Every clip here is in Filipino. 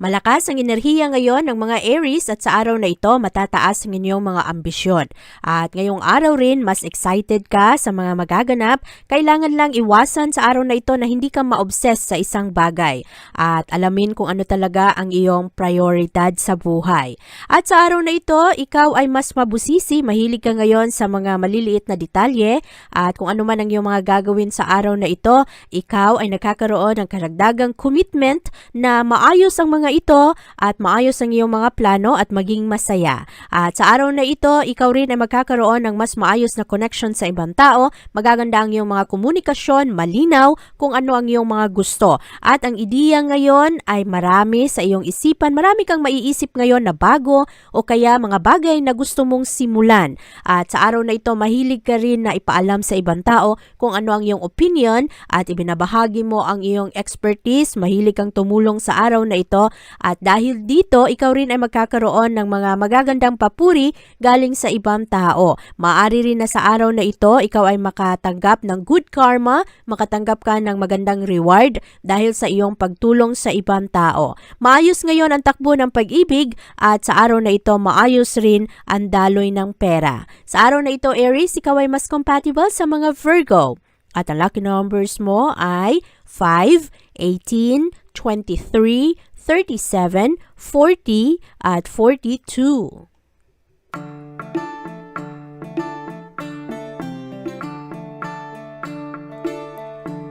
Malakas ang enerhiya ngayon ng mga Aries at sa araw na ito matataas ang inyong mga ambisyon. At ngayong araw rin mas excited ka sa mga magaganap, kailangan lang iwasan sa araw na ito na hindi ka ma-obsess sa isang bagay at alamin kung ano talaga ang iyong prioridad sa buhay. At sa araw na ito, ikaw ay mas mabusisi, mahilig ka ngayon sa mga maliliit na detalye at kung ano man ang iyong mga gagawin sa araw na ito, ikaw ay nakakaroon ng karagdagang commitment na maayos ang mga ito at maayos ang iyong mga plano at maging masaya. At sa araw na ito, ikaw rin ay magkakaroon ng mas maayos na connection sa ibang tao, magaganda ang iyong mga komunikasyon, malinaw kung ano ang iyong mga gusto. At ang ideya ngayon ay marami sa iyong isipan, marami kang maiisip ngayon na bago o kaya mga bagay na gusto mong simulan. At sa araw na ito, mahilig ka rin na ipaalam sa ibang tao kung ano ang iyong opinion at ibinabahagi mo ang iyong expertise, mahilig kang tumulong sa araw na ito at dahil dito, ikaw rin ay magkakaroon ng mga magagandang papuri galing sa ibang tao. Maari rin na sa araw na ito, ikaw ay makatanggap ng good karma, makatanggap ka ng magandang reward dahil sa iyong pagtulong sa ibang tao. Maayos ngayon ang takbo ng pag-ibig at sa araw na ito, maayos rin ang daloy ng pera. Sa araw na ito, Aries, ikaw ay mas compatible sa mga Virgo. At ang lucky numbers mo ay 5, 18, 23, 37, 40, at 42.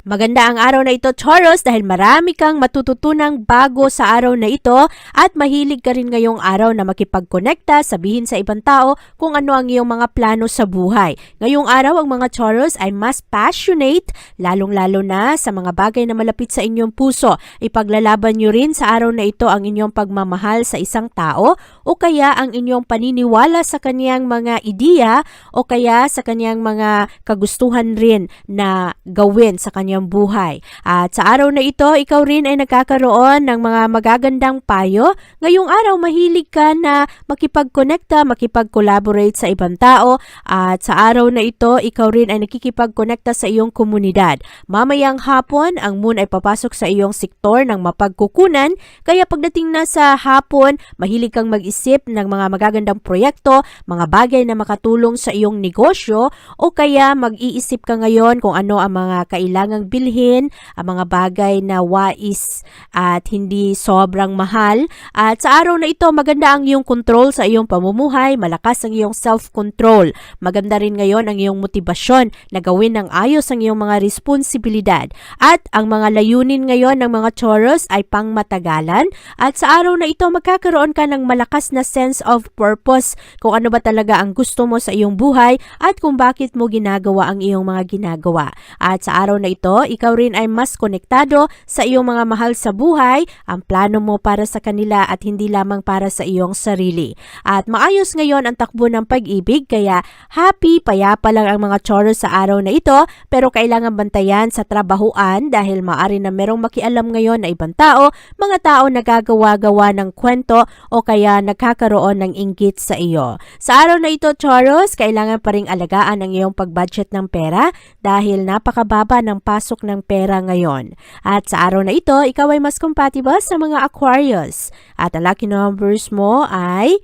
Maganda ang araw na ito, Taurus, dahil marami kang matututunang bago sa araw na ito at mahilig ka rin ngayong araw na makipagkonekta, sabihin sa ibang tao kung ano ang iyong mga plano sa buhay. Ngayong araw, ang mga Taurus ay mas passionate, lalong-lalo na sa mga bagay na malapit sa inyong puso. Ipaglalaban nyo rin sa araw na ito ang inyong pagmamahal sa isang tao o kaya ang inyong paniniwala sa kaniyang mga ideya o kaya sa kaniyang mga kagustuhan rin na gawin sa kanyang buhay. At sa araw na ito, ikaw rin ay nagkakaroon ng mga magagandang payo. Ngayong araw, mahilig ka na makipag-connecta, makipag-collaborate sa ibang tao. At sa araw na ito, ikaw rin ay nakikipag-connecta sa iyong komunidad. Mamayang hapon, ang moon ay papasok sa iyong sektor ng mapagkukunan. Kaya pagdating na sa hapon, mahilig kang mag-isip ng mga magagandang proyekto, mga bagay na makatulong sa iyong negosyo, o kaya mag-iisip ka ngayon kung ano ang mga kailangang bilhin, ang mga bagay na wais at hindi sobrang mahal. At sa araw na ito, maganda ang iyong control sa iyong pamumuhay, malakas ang iyong self-control. Maganda rin ngayon ang iyong motibasyon na gawin ng ayos ang iyong mga responsibilidad. At ang mga layunin ngayon ng mga Taurus ay pangmatagalan. At sa araw na ito, magkakaroon ka ng malakas na sense of purpose kung ano ba talaga ang gusto mo sa iyong buhay at kung bakit mo ginagawa ang iyong mga ginagawa. At sa araw na ito, ikaw rin ay mas konektado sa iyong mga mahal sa buhay, ang plano mo para sa kanila at hindi lamang para sa iyong sarili. At maayos ngayon ang takbo ng pag-ibig kaya happy, payapa lang ang mga Taurus sa araw na ito pero kailangan bantayan sa trabahuan dahil maari na merong makialam ngayon na ibang tao, mga tao nagagawa-gawa ng kwento o kaya nagkakaroon ng inggit sa iyo. Sa araw na ito, Taurus, kailangan pa ring alagaan ang iyong pag-budget ng pera dahil napakababa ng pasok ng pera ngayon. At sa araw na ito, ikaw ay mas compatible sa mga Aquarius. At ang lucky numbers mo ay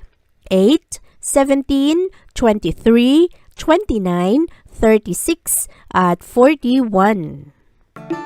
8, 17, 23, 29, 36, at 41.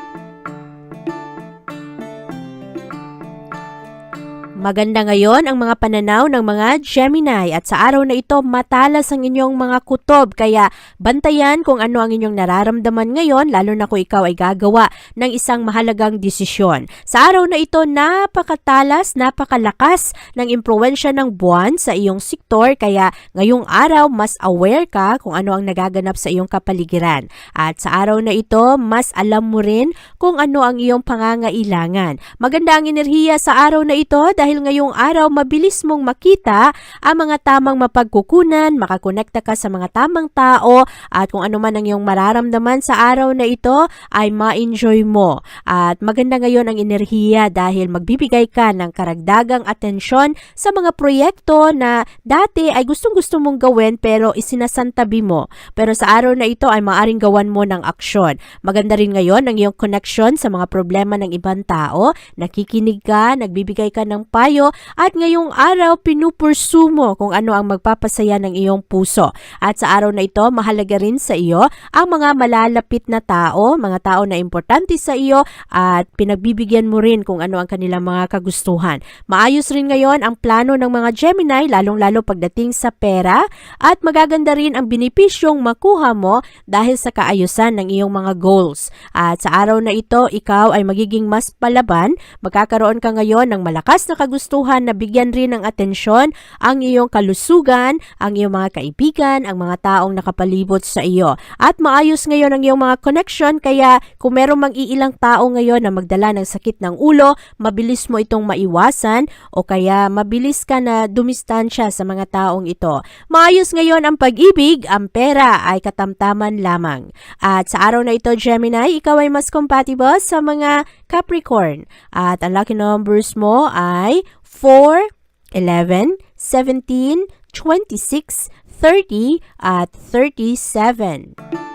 Maganda ngayon ang mga pananaw ng mga Gemini at sa araw na ito matalas ang inyong mga kutob kaya bantayan kung ano ang inyong nararamdaman ngayon lalo na kung ikaw ay gagawa ng isang mahalagang desisyon. Sa araw na ito napakatalas, napakalakas ng impluensya ng buwan sa iyong sektor kaya ngayong araw mas aware ka kung ano ang nagaganap sa iyong kapaligiran. At sa araw na ito mas alam mo rin kung ano ang iyong pangangailangan. Maganda ang enerhiya sa araw na ito dahil ngayong araw mabilis mong makita ang mga tamang mapagkukunan, makakonekta ka sa mga tamang tao at kung ano man ang iyong mararamdaman sa araw na ito ay ma-enjoy mo. At maganda ngayon ang enerhiya dahil magbibigay ka ng karagdagang atensyon sa mga proyekto na dati ay gustong-gusto mong gawin pero isinasantabi mo. Pero sa araw na ito ay maaring gawan mo ng aksyon. Maganda rin ngayon ang iyong connection sa mga problema ng ibang tao. Nakikinig ka, nagbibigay ka ng payo at ngayong araw pinupursu mo kung ano ang magpapasaya ng iyong puso. At sa araw na ito, mahalaga rin sa iyo ang mga malalapit na tao, mga tao na importante sa iyo at pinagbibigyan mo rin kung ano ang kanilang mga kagustuhan. Maayos rin ngayon ang plano ng mga Gemini, lalong-lalo pagdating sa pera at magaganda rin ang binipisyong makuha mo dahil sa kaayusan ng iyong mga goals. At sa araw na ito, ikaw ay magiging mas palaban, magkakaroon ka ngayon ng malakas na kagustuhan na bigyan rin ng atensyon ang iyong kalusugan, ang iyong mga kaibigan, ang mga taong nakapalibot sa iyo. At maayos ngayon ang iyong mga connection kaya kung meron mang iilang tao ngayon na magdala ng sakit ng ulo, mabilis mo itong maiwasan o kaya mabilis ka na dumistansya sa mga taong ito. Maayos ngayon ang pag-ibig, ang pera ay katamtaman lamang. At sa araw na ito, Gemini, ikaw ay mas compatible sa mga Capricorn. At ang lucky numbers mo ay 4, 11, 17, 26, 30, at 37.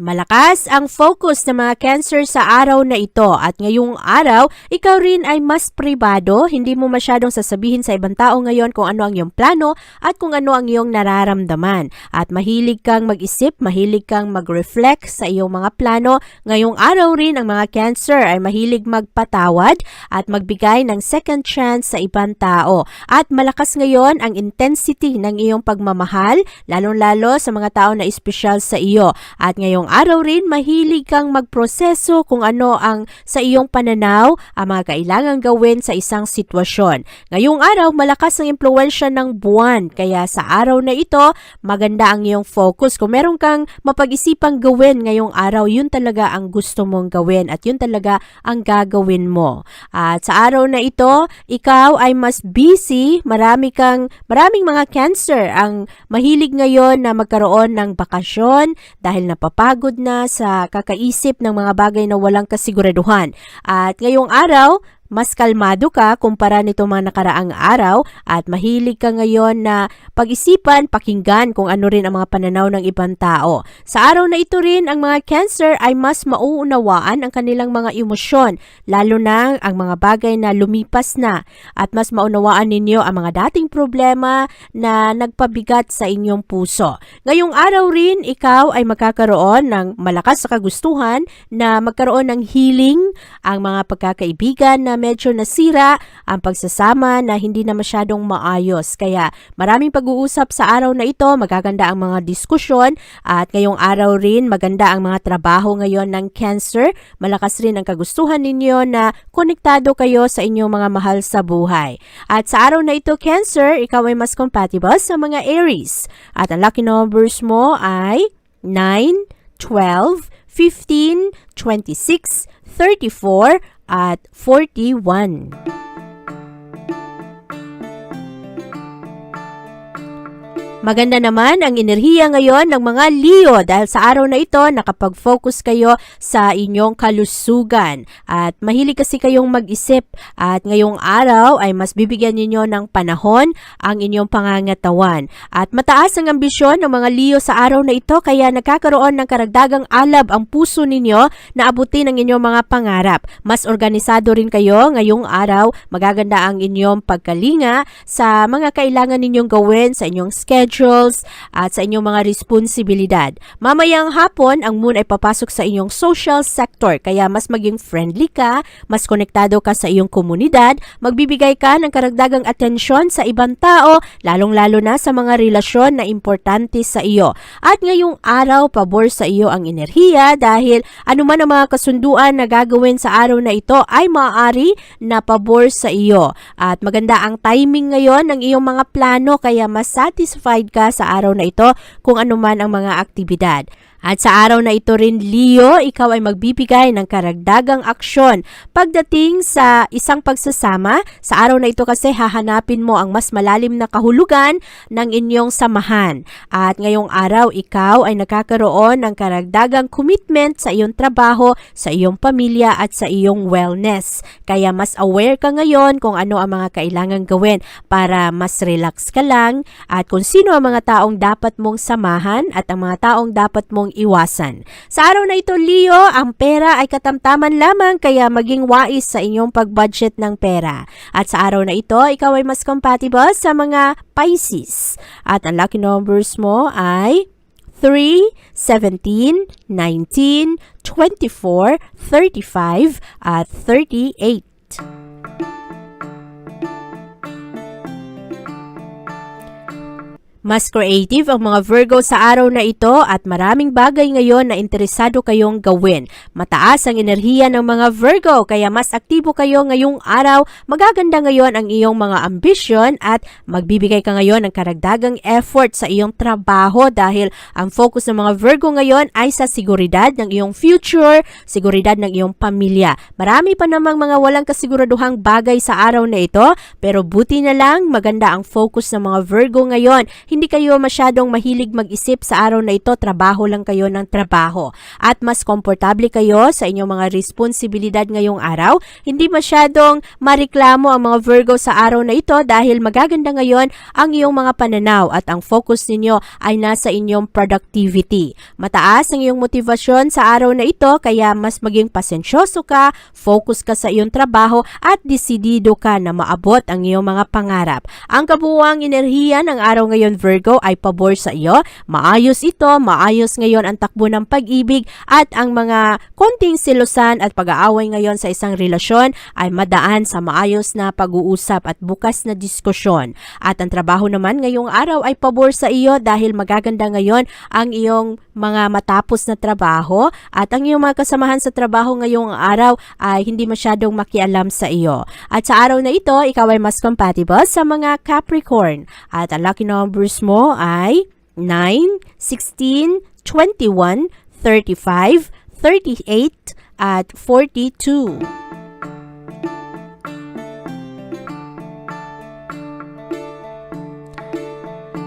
Malakas ang focus ng mga cancer sa araw na ito at ngayong araw, ikaw rin ay mas pribado, hindi mo masyadong sasabihin sa ibang tao ngayon kung ano ang iyong plano at kung ano ang iyong nararamdaman. At mahilig kang mag-isip, mahilig kang mag-reflect sa iyong mga plano. Ngayong araw rin ang mga cancer ay mahilig magpatawad at magbigay ng second chance sa ibang tao. At malakas ngayon ang intensity ng iyong pagmamahal, lalong-lalo sa mga tao na espesyal sa iyo. At ngayong araw rin, mahilig kang magproseso kung ano ang sa iyong pananaw, ang mga kailangan gawin sa isang sitwasyon. Ngayong araw, malakas ang impluensya ng buwan, kaya sa araw na ito, maganda ang iyong focus. Kung meron kang mapag-isipang gawin ngayong araw, yun talaga ang gusto mong gawin at yun talaga ang gagawin mo. At sa araw na ito, ikaw ay mas busy, marami kang, maraming mga cancer ang mahilig ngayon na magkaroon ng bakasyon dahil napapagod na sa kakaisip ng mga bagay na walang kasiguraduhan. At ngayong araw, mas kalmado ka kumpara nito mga nakaraang araw at mahilig ka ngayon na pag-isipan, pakinggan kung ano rin ang mga pananaw ng ibang tao. Sa araw na ito rin, ang mga cancer ay mas mauunawaan ang kanilang mga emosyon, lalo na ang mga bagay na lumipas na at mas maunawaan ninyo ang mga dating problema na nagpabigat sa inyong puso. Ngayong araw rin, ikaw ay magkakaroon ng malakas sa kagustuhan na magkaroon ng healing ang mga pagkakaibigan na medyo nasira ang pagsasama na hindi na masyadong maayos. Kaya maraming pag-uusap sa araw na ito, magaganda ang mga diskusyon at ngayong araw rin maganda ang mga trabaho ngayon ng cancer. Malakas rin ang kagustuhan ninyo na konektado kayo sa inyong mga mahal sa buhay. At sa araw na ito, cancer, ikaw ay mas compatible sa mga Aries. At ang lucky numbers mo ay 9, 12, 15, 26, 34, at 41. Maganda naman ang enerhiya ngayon ng mga Leo dahil sa araw na ito nakapag-focus kayo sa inyong kalusugan. At mahilig kasi kayong mag-isip at ngayong araw ay mas bibigyan ninyo ng panahon ang inyong pangangatawan. At mataas ang ambisyon ng mga Leo sa araw na ito kaya nagkakaroon ng karagdagang alab ang puso ninyo na abutin ang inyong mga pangarap. Mas organisado rin kayo ngayong araw, magaganda ang inyong pagkalinga sa mga kailangan ninyong gawin sa inyong schedule schedules at sa inyong mga responsibilidad. Mamayang hapon, ang moon ay papasok sa inyong social sector kaya mas maging friendly ka, mas konektado ka sa iyong komunidad, magbibigay ka ng karagdagang atensyon sa ibang tao, lalong-lalo na sa mga relasyon na importante sa iyo. At ngayong araw, pabor sa iyo ang enerhiya dahil anuman ang mga kasunduan na gagawin sa araw na ito ay maaari na pabor sa iyo. At maganda ang timing ngayon ng iyong mga plano kaya mas satisfied ka sa araw na ito kung anuman ang mga aktibidad. At sa araw na ito rin, Leo, ikaw ay magbibigay ng karagdagang aksyon. Pagdating sa isang pagsasama, sa araw na ito kasi hahanapin mo ang mas malalim na kahulugan ng inyong samahan. At ngayong araw, ikaw ay nakakaroon ng karagdagang commitment sa iyong trabaho, sa iyong pamilya at sa iyong wellness. Kaya mas aware ka ngayon kung ano ang mga kailangan gawin para mas relax ka lang at kung sino ang mga taong dapat mong samahan at ang mga taong dapat mong iwasan. Sa araw na ito, Leo, ang pera ay katamtaman lamang kaya maging wais sa inyong pag-budget ng pera. At sa araw na ito, ikaw ay mas compatible sa mga Pisces. At ang lucky numbers mo ay 3, 17, 19, 24, 35, at 38. Mas creative ang mga Virgo sa araw na ito at maraming bagay ngayon na interesado kayong gawin. Mataas ang enerhiya ng mga Virgo kaya mas aktibo kayo ngayong araw. Magaganda ngayon ang iyong mga ambisyon at magbibigay ka ngayon ng karagdagang effort sa iyong trabaho dahil ang focus ng mga Virgo ngayon ay sa seguridad ng iyong future, seguridad ng iyong pamilya. Marami pa namang mga walang kasiguraduhang bagay sa araw na ito pero buti na lang maganda ang focus ng mga Virgo ngayon hindi kayo masyadong mahilig mag-isip sa araw na ito, trabaho lang kayo ng trabaho. At mas komportable kayo sa inyong mga responsibilidad ngayong araw. Hindi masyadong mareklamo ang mga Virgo sa araw na ito dahil magaganda ngayon ang iyong mga pananaw at ang focus ninyo ay nasa inyong productivity. Mataas ang iyong motivasyon sa araw na ito kaya mas maging pasensyoso ka, focus ka sa iyong trabaho at desidido ka na maabot ang iyong mga pangarap. Ang kabuuang enerhiya ng araw ngayon Virgo ay pabor sa iyo. Maayos ito, maayos ngayon ang takbo ng pag-ibig at ang mga konting silusan at pag-aaway ngayon sa isang relasyon ay madaan sa maayos na pag-uusap at bukas na diskusyon. At ang trabaho naman ngayong araw ay pabor sa iyo dahil magaganda ngayon ang iyong mga matapos na trabaho at ang iyong mga kasamahan sa trabaho ngayong araw ay hindi masyadong makialam sa iyo. At sa araw na ito, ikaw ay mas compatible sa mga Capricorn. At ang lucky numbers mo ay 9, 16, 21, 35, 38, at 42.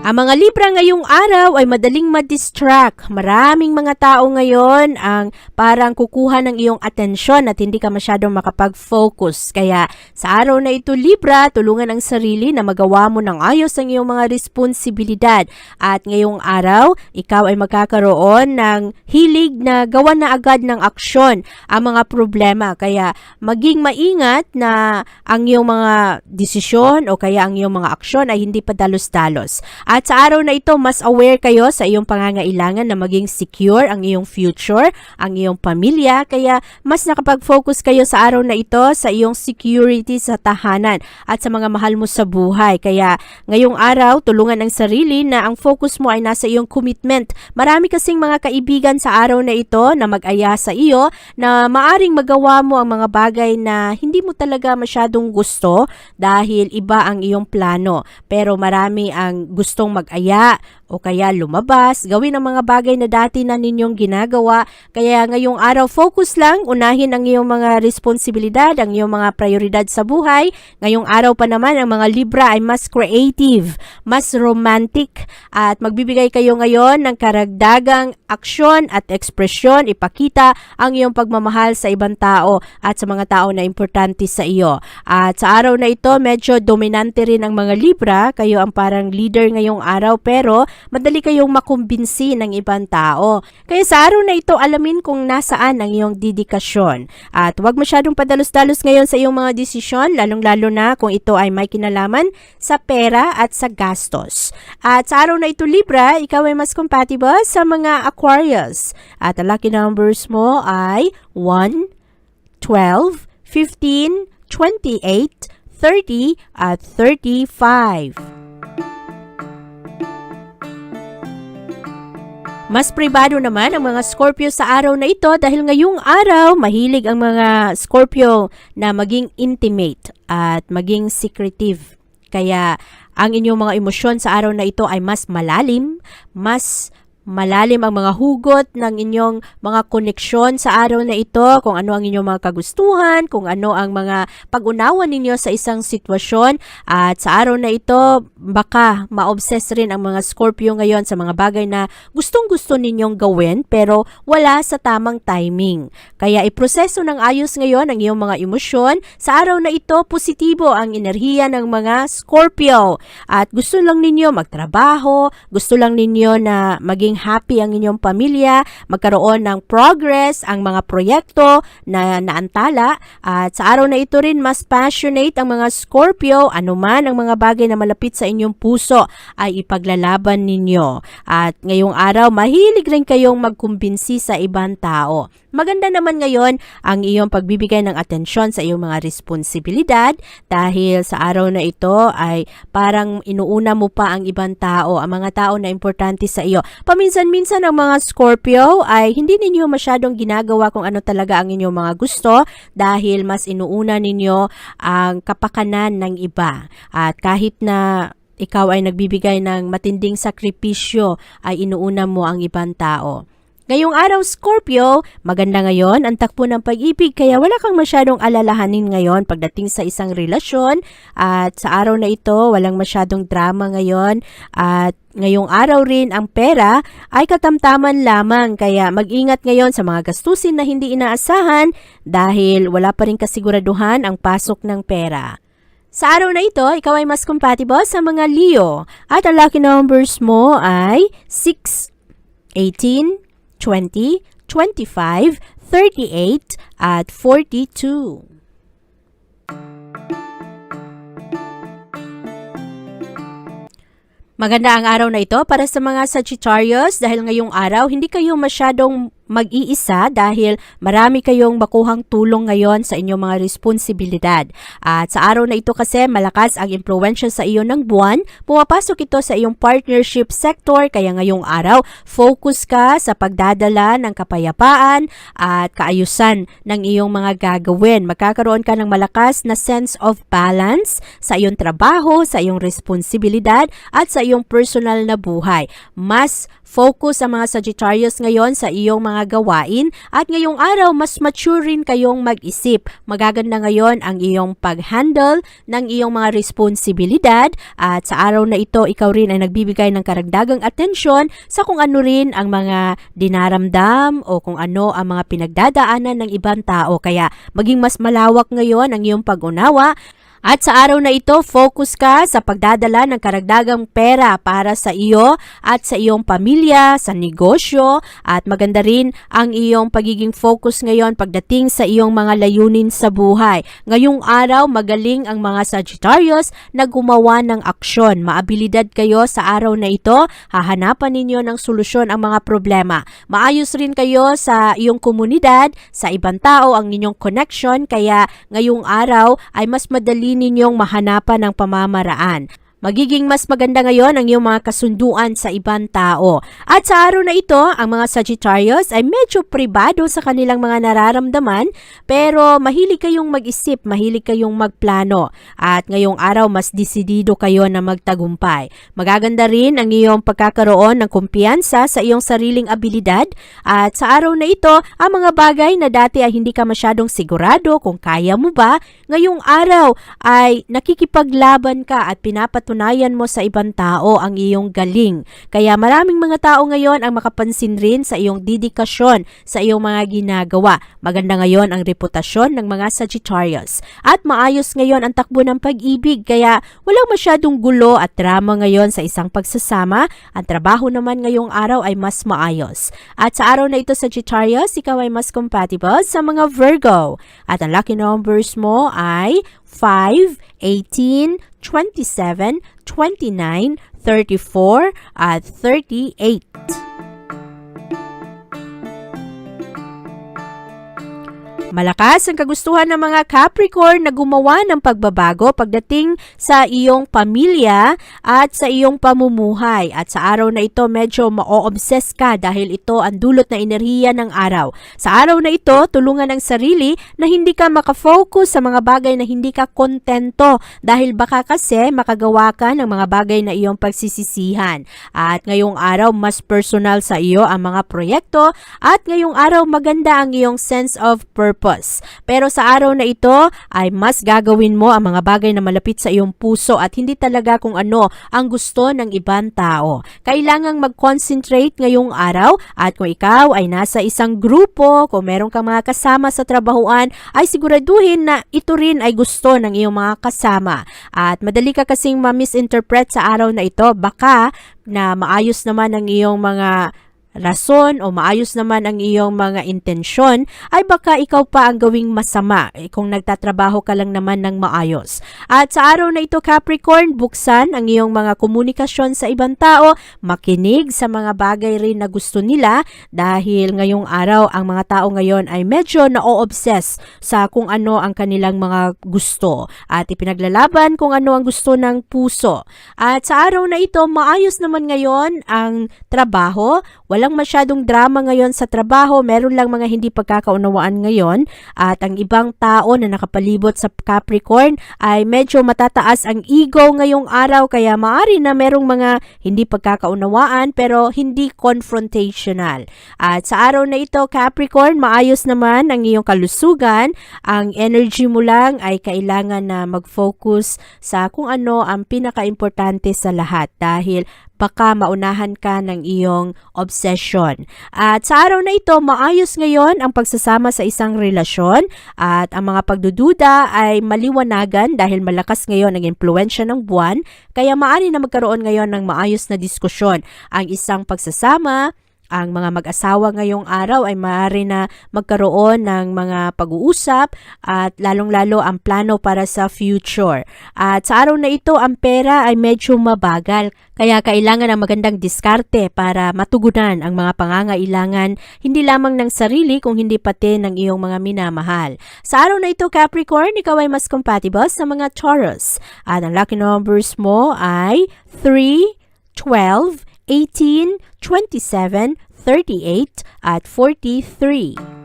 Ang mga Libra ngayong araw ay madaling ma-distract. Maraming mga tao ngayon ang parang kukuha ng iyong atensyon at hindi ka masyadong makapag-focus. Kaya sa araw na ito Libra, tulungan ang sarili na magawa mo ng ayos ang iyong mga responsibilidad. At ngayong araw, ikaw ay magkakaroon ng hilig na gawa na agad ng aksyon ang mga problema. Kaya maging maingat na ang iyong mga desisyon o kaya ang iyong mga aksyon ay hindi pa dalos-dalos. At sa araw na ito, mas aware kayo sa iyong pangangailangan na maging secure ang iyong future, ang iyong pamilya. Kaya mas nakapag-focus kayo sa araw na ito sa iyong security sa tahanan at sa mga mahal mo sa buhay. Kaya ngayong araw, tulungan ang sarili na ang focus mo ay nasa iyong commitment. Marami kasing mga kaibigan sa araw na ito na mag-aya sa iyo na maaring magawa mo ang mga bagay na hindi mo talaga masyadong gusto dahil iba ang iyong plano. Pero marami ang gustong mag-aya o kaya lumabas, gawin ang mga bagay na dati na ninyong ginagawa. Kaya ngayong araw, focus lang, unahin ang iyong mga responsibilidad, ang iyong mga prioridad sa buhay. Ngayong araw pa naman, ang mga Libra ay mas creative, mas romantic, at magbibigay kayo ngayon ng karagdagang aksyon at ekspresyon, ipakita ang iyong pagmamahal sa ibang tao at sa mga tao na importante sa iyo. At sa araw na ito, medyo dominante rin ang mga Libra, kayo ang parang leader ngayong araw, pero madali kayong makumbinsi ng ibang tao. Kaya sa araw na ito, alamin kung nasaan ang iyong dedikasyon. At huwag masyadong padalos-dalos ngayon sa iyong mga desisyon, lalong-lalo na kung ito ay may kinalaman sa pera at sa gastos. At sa araw na ito, Libra, ikaw ay mas compatible sa mga Aquarius. At ang lucky numbers mo ay 1, 12, 15, 28, 30, at 35. Mas pribado naman ang mga Scorpio sa araw na ito dahil ngayong araw mahilig ang mga Scorpio na maging intimate at maging secretive. Kaya ang inyong mga emosyon sa araw na ito ay mas malalim, mas malalim ang mga hugot ng inyong mga koneksyon sa araw na ito, kung ano ang inyong mga kagustuhan, kung ano ang mga pag-unawa ninyo sa isang sitwasyon. At sa araw na ito, baka ma-obsess rin ang mga Scorpio ngayon sa mga bagay na gustong-gusto ninyong gawin pero wala sa tamang timing. Kaya iproseso ng ayos ngayon ang iyong mga emosyon. Sa araw na ito, positibo ang enerhiya ng mga Scorpio. At gusto lang ninyo magtrabaho, gusto lang ninyo na maging happy ang inyong pamilya, magkaroon ng progress ang mga proyekto na naantala. At sa araw na ito rin, mas passionate ang mga Scorpio, anuman ang mga bagay na malapit sa inyong puso ay ipaglalaban ninyo. At ngayong araw, mahilig rin kayong magkumbinsi sa ibang tao. Maganda naman ngayon ang iyong pagbibigay ng atensyon sa iyong mga responsibilidad dahil sa araw na ito ay parang inuuna mo pa ang ibang tao, ang mga tao na importante sa iyo. Paminsan-minsan ang mga Scorpio ay hindi ninyo masyadong ginagawa kung ano talaga ang inyong mga gusto dahil mas inuuna ninyo ang kapakanan ng iba. At kahit na ikaw ay nagbibigay ng matinding sakripisyo ay inuuna mo ang ibang tao. Ngayong araw, Scorpio, maganda ngayon ang takbo ng pag-ibig kaya wala kang masyadong alalahanin ngayon pagdating sa isang relasyon. At sa araw na ito, walang masyadong drama ngayon. At ngayong araw rin ang pera ay katamtaman lamang kaya mag-ingat ngayon sa mga gastusin na hindi inaasahan dahil wala pa rin kasiguraduhan ang pasok ng pera. Sa araw na ito, ikaw ay mas compatible sa mga Leo. At ang lucky numbers mo ay 6, 18, 20, 25, 38, at 42. Maganda ang araw na ito para sa mga Sagittarius dahil ngayong araw hindi kayo masyadong mag-iisa dahil marami kayong makuhang tulong ngayon sa inyong mga responsibilidad. At sa araw na ito kasi malakas ang impluensya sa iyo ng buwan, pumapasok ito sa iyong partnership sector kaya ngayong araw focus ka sa pagdadala ng kapayapaan at kaayusan ng iyong mga gagawin. Magkakaroon ka ng malakas na sense of balance sa iyong trabaho, sa iyong responsibilidad at sa iyong personal na buhay. Mas focus ang mga Sagittarius ngayon sa iyong mga gawain at ngayong araw mas mature rin kayong mag-isip. Magaganda ngayon ang iyong pag-handle ng iyong mga responsibilidad at sa araw na ito ikaw rin ay nagbibigay ng karagdagang atensyon sa kung ano rin ang mga dinaramdam o kung ano ang mga pinagdadaanan ng ibang tao. Kaya maging mas malawak ngayon ang iyong pag-unawa at sa araw na ito, focus ka sa pagdadala ng karagdagang pera para sa iyo at sa iyong pamilya, sa negosyo, at maganda rin ang iyong pagiging focus ngayon pagdating sa iyong mga layunin sa buhay. Ngayong araw, magaling ang mga Sagittarius na gumawa ng aksyon. Maabilidad kayo sa araw na ito, hahanapan ninyo ng solusyon ang mga problema. Maayos rin kayo sa iyong komunidad, sa ibang tao, ang inyong connection, kaya ngayong araw ay mas madali ninyong mahanapan ng pamamaraan. Magiging mas maganda ngayon ang iyong mga kasunduan sa ibang tao. At sa araw na ito, ang mga Sagittarius ay medyo pribado sa kanilang mga nararamdaman pero mahilig kayong mag-isip, mahilig kayong magplano. At ngayong araw, mas desidido kayo na magtagumpay. Magaganda rin ang iyong pagkakaroon ng kumpiyansa sa iyong sariling abilidad. At sa araw na ito, ang mga bagay na dati ay hindi ka masyadong sigurado kung kaya mo ba, ngayong araw ay nakikipaglaban ka at pinapatuloy mapatunayan mo sa ibang tao ang iyong galing. Kaya maraming mga tao ngayon ang makapansin rin sa iyong dedikasyon sa iyong mga ginagawa. Maganda ngayon ang reputasyon ng mga Sagittarius. At maayos ngayon ang takbo ng pag-ibig kaya walang masyadong gulo at drama ngayon sa isang pagsasama. Ang trabaho naman ngayong araw ay mas maayos. At sa araw na ito Sagittarius, ikaw ay mas compatible sa mga Virgo. At ang lucky numbers mo ay 5, 18, 27, 29, 34, at 38. Malakas ang kagustuhan ng mga Capricorn na gumawa ng pagbabago pagdating sa iyong pamilya at sa iyong pamumuhay. At sa araw na ito, medyo ma-obsess ka dahil ito ang dulot na enerhiya ng araw. Sa araw na ito, tulungan ang sarili na hindi ka makafocus sa mga bagay na hindi ka kontento dahil baka kasi makagawa ka ng mga bagay na iyong pagsisisihan. At ngayong araw, mas personal sa iyo ang mga proyekto at ngayong araw, maganda ang iyong sense of purpose. Pero sa araw na ito ay mas gagawin mo ang mga bagay na malapit sa iyong puso at hindi talaga kung ano ang gusto ng ibang tao. Kailangang mag-concentrate ngayong araw at kung ikaw ay nasa isang grupo, kung meron kang mga kasama sa trabahuan, ay siguraduhin na ito rin ay gusto ng iyong mga kasama. At madali ka kasing ma-misinterpret sa araw na ito, baka na maayos naman ang iyong mga rason o maayos naman ang iyong mga intensyon, ay baka ikaw pa ang gawing masama eh, kung nagtatrabaho ka lang naman ng maayos. At sa araw na ito Capricorn, buksan ang iyong mga komunikasyon sa ibang tao, makinig sa mga bagay rin na gusto nila dahil ngayong araw ang mga tao ngayon ay medyo na-obsess sa kung ano ang kanilang mga gusto at ipinaglalaban kung ano ang gusto ng puso. At sa araw na ito, maayos naman ngayon ang trabaho, Walang masyadong drama ngayon sa trabaho, meron lang mga hindi pagkakaunawaan ngayon at ang ibang tao na nakapalibot sa Capricorn ay medyo matataas ang ego ngayong araw kaya maari na merong mga hindi pagkakaunawaan pero hindi confrontational. At sa araw na ito Capricorn, maayos naman ang iyong kalusugan. Ang energy mo lang ay kailangan na mag-focus sa kung ano ang pinaka-importante sa lahat dahil baka maunahan ka ng iyong obsession. At sa araw na ito, maayos ngayon ang pagsasama sa isang relasyon at ang mga pagdududa ay maliwanagan dahil malakas ngayon ang impluensya ng buwan, kaya maari na magkaroon ngayon ng maayos na diskusyon ang isang pagsasama, ang mga mag-asawa ngayong araw ay maaari na magkaroon ng mga pag-uusap at lalong-lalo ang plano para sa future. At sa araw na ito, ang pera ay medyo mabagal. Kaya kailangan ng magandang diskarte para matugunan ang mga pangangailangan hindi lamang ng sarili kung hindi pati ng iyong mga minamahal. Sa araw na ito, Capricorn, ikaw ay mas compatible sa mga Taurus. At ang lucky numbers mo ay 3, 12, 18, 27, 38, at 43.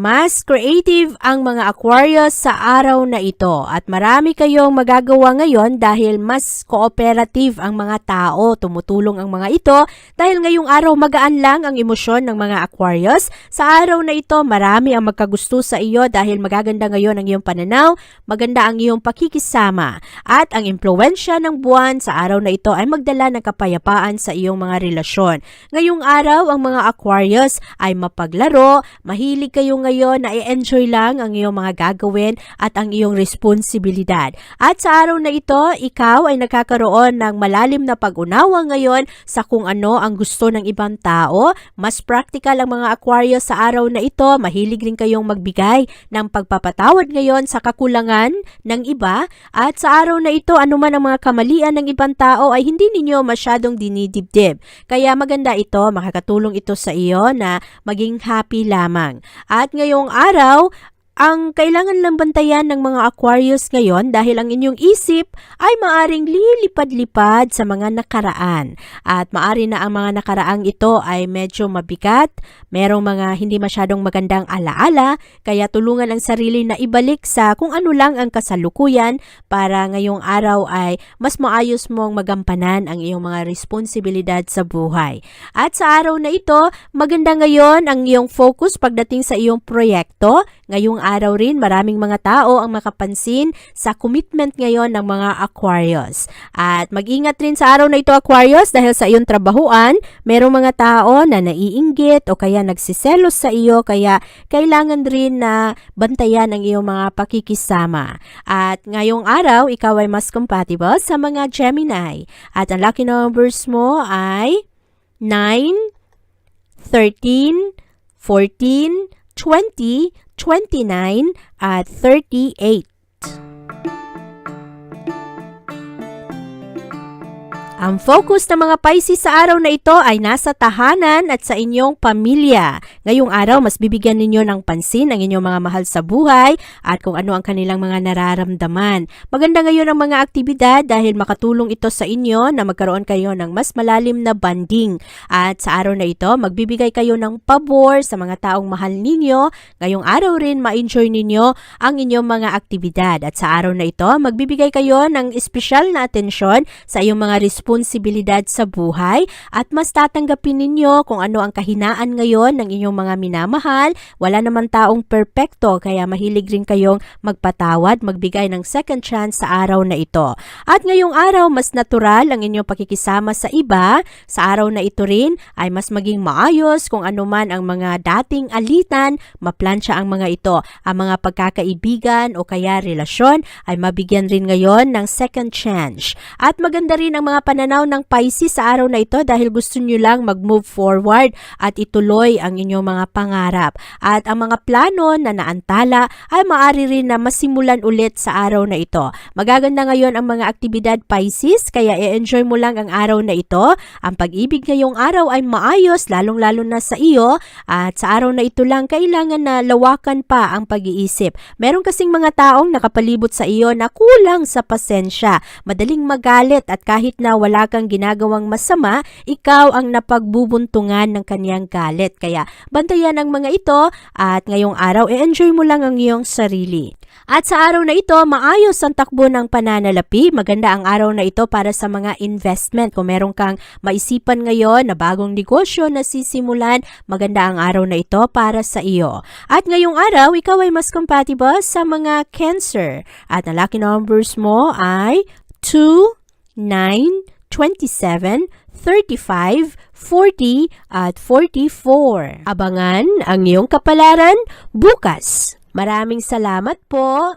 Mas creative ang mga Aquarius sa araw na ito at marami kayong magagawa ngayon dahil mas cooperative ang mga tao. Tumutulong ang mga ito dahil ngayong araw magaan lang ang emosyon ng mga Aquarius. Sa araw na ito marami ang magkagusto sa iyo dahil magaganda ngayon ang iyong pananaw, maganda ang iyong pakikisama at ang impluensya ng buwan sa araw na ito ay magdala ng kapayapaan sa iyong mga relasyon. Ngayong araw ang mga Aquarius ay mapaglaro, mahilig kayong ngayon na i-enjoy lang ang iyong mga gagawin at ang iyong responsibilidad. At sa araw na ito, ikaw ay nagkakaroon ng malalim na pag-unawa ngayon sa kung ano ang gusto ng ibang tao. Mas practical ang mga Aquarius sa araw na ito. Mahilig rin kayong magbigay ng pagpapatawad ngayon sa kakulangan ng iba. At sa araw na ito, anuman ang mga kamalian ng ibang tao ay hindi ninyo masyadong dinidibdib. Kaya maganda ito, makakatulong ito sa iyo na maging happy lamang. At ngayong araw, ang kailangan lang bantayan ng mga Aquarius ngayon dahil ang inyong isip ay maaring lilipad-lipad sa mga nakaraan. At maari na ang mga nakaraang ito ay medyo mabigat, merong mga hindi masyadong magandang alaala, kaya tulungan ang sarili na ibalik sa kung ano lang ang kasalukuyan para ngayong araw ay mas maayos mong magampanan ang iyong mga responsibilidad sa buhay. At sa araw na ito, maganda ngayon ang iyong focus pagdating sa iyong proyekto. Ngayong araw rin, maraming mga tao ang makapansin sa commitment ngayon ng mga Aquarius. At mag-ingat rin sa araw na ito Aquarius dahil sa iyong trabahuan, merong mga tao na naiinggit o kaya nagsiselos sa iyo kaya kailangan rin na bantayan ang iyong mga pakikisama. At ngayong araw, ikaw ay mas compatible sa mga Gemini. At ang lucky numbers mo ay 9, 13, 14, 20, 29, at 38. Ang focus ng mga Pisces sa araw na ito ay nasa tahanan at sa inyong pamilya. Ngayong araw, mas bibigyan ninyo ng pansin ang inyong mga mahal sa buhay at kung ano ang kanilang mga nararamdaman. Maganda ngayon ang mga aktibidad dahil makatulong ito sa inyo na magkaroon kayo ng mas malalim na banding. At sa araw na ito, magbibigay kayo ng pabor sa mga taong mahal ninyo. Ngayong araw rin, ma-enjoy ninyo ang inyong mga aktibidad. At sa araw na ito, magbibigay kayo ng espesyal na atensyon sa iyong mga responsibilidad sa buhay at mas tatanggapin ninyo kung ano ang kahinaan ngayon ng inyong mga minamahal. Wala naman taong perpekto kaya mahilig rin kayong magpatawad, magbigay ng second chance sa araw na ito. At ngayong araw, mas natural ang inyong pakikisama sa iba. Sa araw na ito rin ay mas maging maayos kung ano man ang mga dating alitan, maplansya ang mga ito. Ang mga pagkakaibigan o kaya relasyon ay mabigyan rin ngayon ng second chance. At maganda rin ang mga pananaw ng Pisces sa araw na ito dahil gusto nyo lang mag-move forward at ituloy ang inyong mga pangarap. At ang mga plano na naantala ay maaari rin na masimulan ulit sa araw na ito. Magaganda ngayon ang mga aktibidad Pisces kaya i-enjoy mo lang ang araw na ito. Ang pag-ibig ngayong araw ay maayos lalong-lalo na sa iyo at sa araw na ito lang kailangan na lawakan pa ang pag-iisip. Meron kasing mga taong nakapalibot sa iyo na kulang sa pasensya, madaling magalit at kahit na wala kang ginagawang masama, ikaw ang napagbubuntungan ng kaniyang galit. Kaya bantayan ang mga ito at ngayong araw i-enjoy mo lang ang iyong sarili. At sa araw na ito, maayos ang takbo ng pananalapi. Maganda ang araw na ito para sa mga investment. Kung meron kang maisipan ngayon na bagong negosyo na sisimulan, maganda ang araw na ito para sa iyo. At ngayong araw, ikaw ay mas compatible sa mga cancer. At ang lucky numbers mo ay 2, 9, 27, 35, 40 at 44. Abangan ang iyong kapalaran bukas. Maraming salamat po.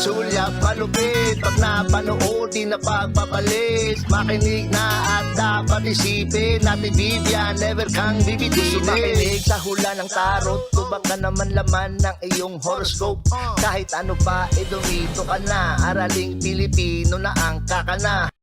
sulyap malupit Pag napanood, di na pagpapalit Makinig na at dapat isipin Ate Vivian, never kang bibitinin Makinig sa hula ng tarot Tubak ka naman laman ng iyong horoscope. Kahit ano pa, eh dumito ka na. Araling Pilipino na ang kakana